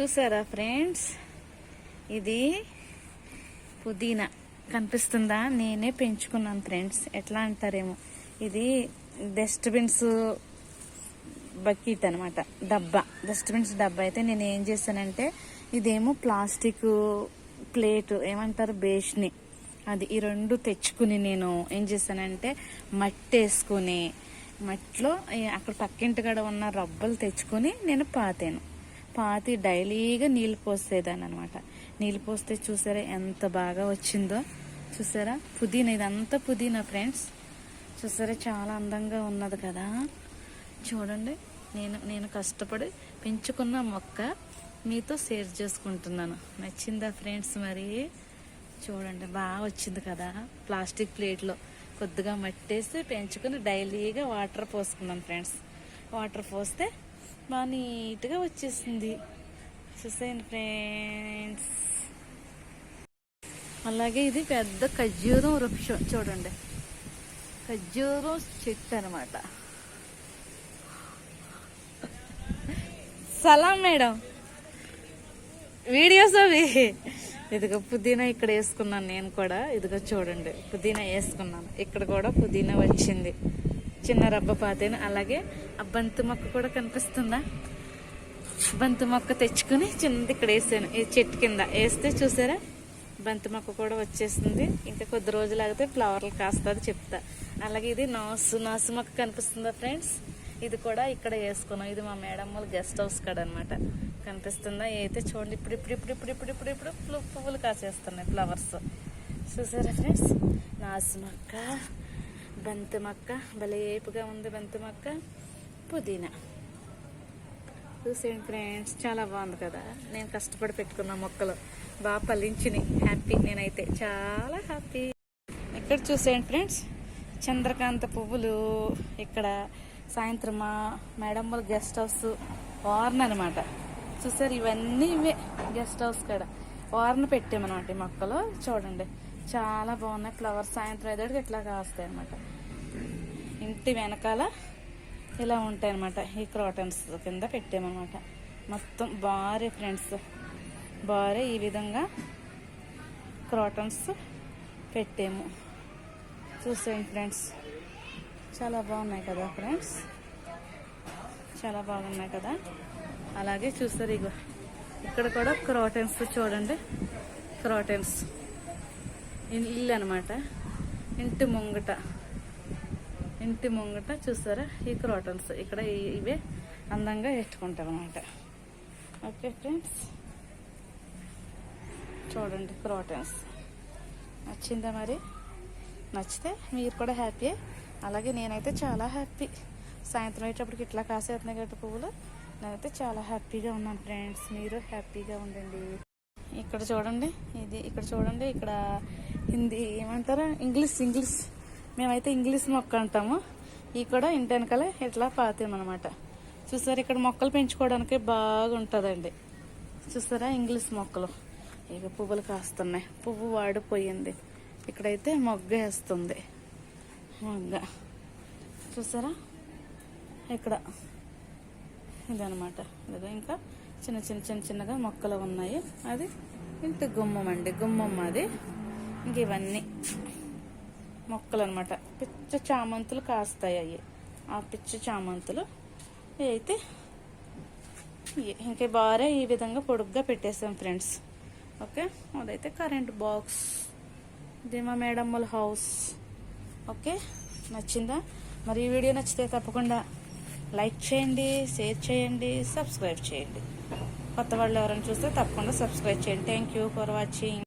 చూసారా ఫ్రెండ్స్? ఇది పుదీనా. కనిపిస్తుందా? నేనే పెంచుకున్నాను ఫ్రెండ్స్. ఎట్లా అంటారేమో. ఇది డస్ట్బిన్స్ బకెట్ అనమాట డబ్బా. డస్ట్బిన్స్ డబ్బా. అయితే నేను ఏం చేశానంటే ఇదేమో ప్లాస్టిక్ ప్లేట్. ఏమంటారు? బేష్ని అది ఈ రెండు తెచ్చుకుని నేను ఏం చేశానంటే మట్టి వేసుకుని మట్టిలో అక్కడ పక్కింటి కాడ ఉన్న రబ్బలు తెచ్చుకొని నేను పాతాను. పాతి డైలీగా నీళ్ళు పోసేదాన్ని అనమాట నీళ్ళు పోస్తే చూసారా ఎంత బాగా వచ్చిందో? చూసారా? పుదీనా ఇదంతా పుదీనా ఫ్రెండ్స్. చూసారా? చాలా అందంగా ఉన్నది కదా? చూడండి. నేను నేను కష్టపడి పెంచుకున్న మొక్క మీతో షేర్ చేసుకుంటున్నాను. నచ్చిందా ఫ్రెండ్స్ మరి? చూడండి. బాగా వచ్చింది కదా ప్లాస్టిక్ ప్లేట్లో. కొద్దిగా మట్టేసి పెంచుకుని డైలీగా వాటర్ పోసుకున్నాను ఫ్రెండ్స్. వాటర్ పోస్తే బాగా నీట్గా వచ్చేసింది. చూసేయండి ఫ్రెండ్స్. అలాగే ఇది పెద్ద ఖర్జూరం వృక్షం చూడండి. ఖర్జూరం చెట్టు అనమాట సలాం మేడం. వీడియోస్ అవి. ఇదిగో పుదీనా ఇక్కడ వేసుకున్నాను నేను కూడా. ఇదిగో చూడండి. పుదీనా వేసుకున్నాను. ఇక్కడ కూడా పుదీనా వచ్చింది. చిన్న రబ్బ పాతేను. అలాగే ఆ బంతి మొక్క కూడా కనిపిస్తుందా? బంతి మొక్క తెచ్చుకుని చిన్నది ఇక్కడ వేసాను. ఈ చెట్టు కింద వేస్తే చూసారా? బంతి మొక్క కూడా వచ్చేసింది. ఇంకా కొద్ది రోజులు ఆగితే ఫ్లవర్లు కాస్తుంది చెప్తా. అలాగే ఇది నాసు నాసు మొక్క కనిపిస్తుందా ఫ్రెండ్స్? ఇది కూడా ఇక్కడ వేసుకున్నాం. ఇది మా మేడం వాళ్ళ గెస్ట్ హౌస్ కాడ అనమాట కనిపిస్తుందా? అయితే చూడండి ఇప్పుడు ఇప్పుడు ఇప్పుడు ఇప్పుడు ఇప్పుడు ఇప్పుడు ఇప్పుడు పువ్వులు కాసేస్తున్నాయి ఫ్లవర్స్. చూసారా ఫ్రెండ్స్? నాసు మొక్క. బంతి మొక్క భలే ఏపుగా ఉంది బంతి మొక్క పుదీనా. చూసేయండి ఫ్రెండ్స్ చాలా బాగుంది కదా. నేను కష్టపడి పెట్టుకున్న మొక్కలు. బాగా ఫలించినాయి. హ్యాపీ నేనైతే. చాలా హ్యాపీ. ఇక్కడ చూసేయండి ఫ్రెండ్స్? చంద్రకాంత పువ్వులు ఇక్కడ సాయంత్రం మా మేడం వాళ్ళ గెస్ట్ హౌస్ వార్న్ అనమాట చూసారు ఇవన్నీ ఇవే గెస్ట్ హౌస్ కాడ. వార్న్ పెట్టామన్నమాట ఈ మొక్కలు. చూడండి. చాలా బాగున్నాయి. ఫ్లవర్స్ సాయంత్రం అయ్యేటికి ఇట్లా కాస్తాయి అనమాట ఇంటి వెనకాల ఇలా ఉంటాయి అనమాట ఈ క్రాటన్స్ కింద పెట్టామన్నమాట. మొత్తం బారే ఫ్రెండ్స్ బారే ఈ విధంగా క్రాటన్స్ పెట్టాము. చూసేయండి ఫ్రెండ్స్ చాలా బాగున్నాయి కదా ఫ్రెండ్స్ చాలా బాగున్నాయి కదా. అలాగే చూస్తారు ఇగో. ఇక్కడ కూడా క్రాటన్స్ చూడండి. క్రాటన్స్ ఇల్లు అనమాట ఇంటి ముంగట. ఇంటి ముంగట చూసారా ఈ క్రాటన్స్. ఇక్కడ ఇవే అందంగా పెట్టుకుంటాం అనమాట ఓకే ఫ్రెండ్స్. చూడండి క్రాటన్స్. నచ్చిందా మరి? నచ్చితే మీరు కూడా హ్యాపీ. అలాగే నేనైతే చాలా హ్యాపీ. సాయంత్రం అయ్యేటప్పటికి ఇట్లా కాసేస్తున్నాయి గట్ట పువ్వులు. నేనైతే చాలా హ్యాపీగా ఉన్నాను ఫ్రెండ్స్. మీరు హ్యాపీగా ఉండండి. ఇక్కడ చూడండి ఇది ఇక్కడ చూడండి ఇక్కడ హిందీ ఏమంటారా? English English. మేమైతే ఇంగ్లీష్ మొక్క అంటాము. ఇవి కూడా ఇంటి వెనకాల ఇట్లా పాతామన్నమాట చూసారా ఇక్కడ మొక్కలు పెంచుకోవడానికి బాగుంటుందండి. చూసారా ఇంగ్లీష్ మొక్కలు? ఇక పువ్వులు కాస్తున్నాయి. పువ్వు వాడిపోయింది. ఇక్కడైతే మొగ్గ వేస్తుంది. మొగ్గ. చూసారా? ఇక్కడ. ఇదనమాట ఇదిగో ఇంకా చిన్న చిన్న చిన్న చిన్నగా మొక్కలు ఉన్నాయి. అది ఇంటి గుమ్మం అండి. గుమ్మం అది. ఇంక ఇవన్నీ మొక్కలు అనమాట పిచ్చ చామంతులు కాస్తాయి అవి ఆ పిచ్చ చామంతులు అయితే ఇంక బారే ఈ విధంగా పొడుగ్గా పెట్టేసాం ఫ్రెండ్స్. ఓకే? అదైతే కరెంట్ బాక్స్. దిమా మేడమ్మల హౌస్. ఓకే? నచ్చిందా? మరి ఈ వీడియో నచ్చితే తప్పకుండా లైక్ చేయండి షేర్ చేయండి సబ్స్క్రైబ్ చేయండి. కొత్త వాళ్ళు ఎవరైనా చూస్తే తప్పకుండా సబ్స్క్రైబ్ చేయండి. Thank you for watching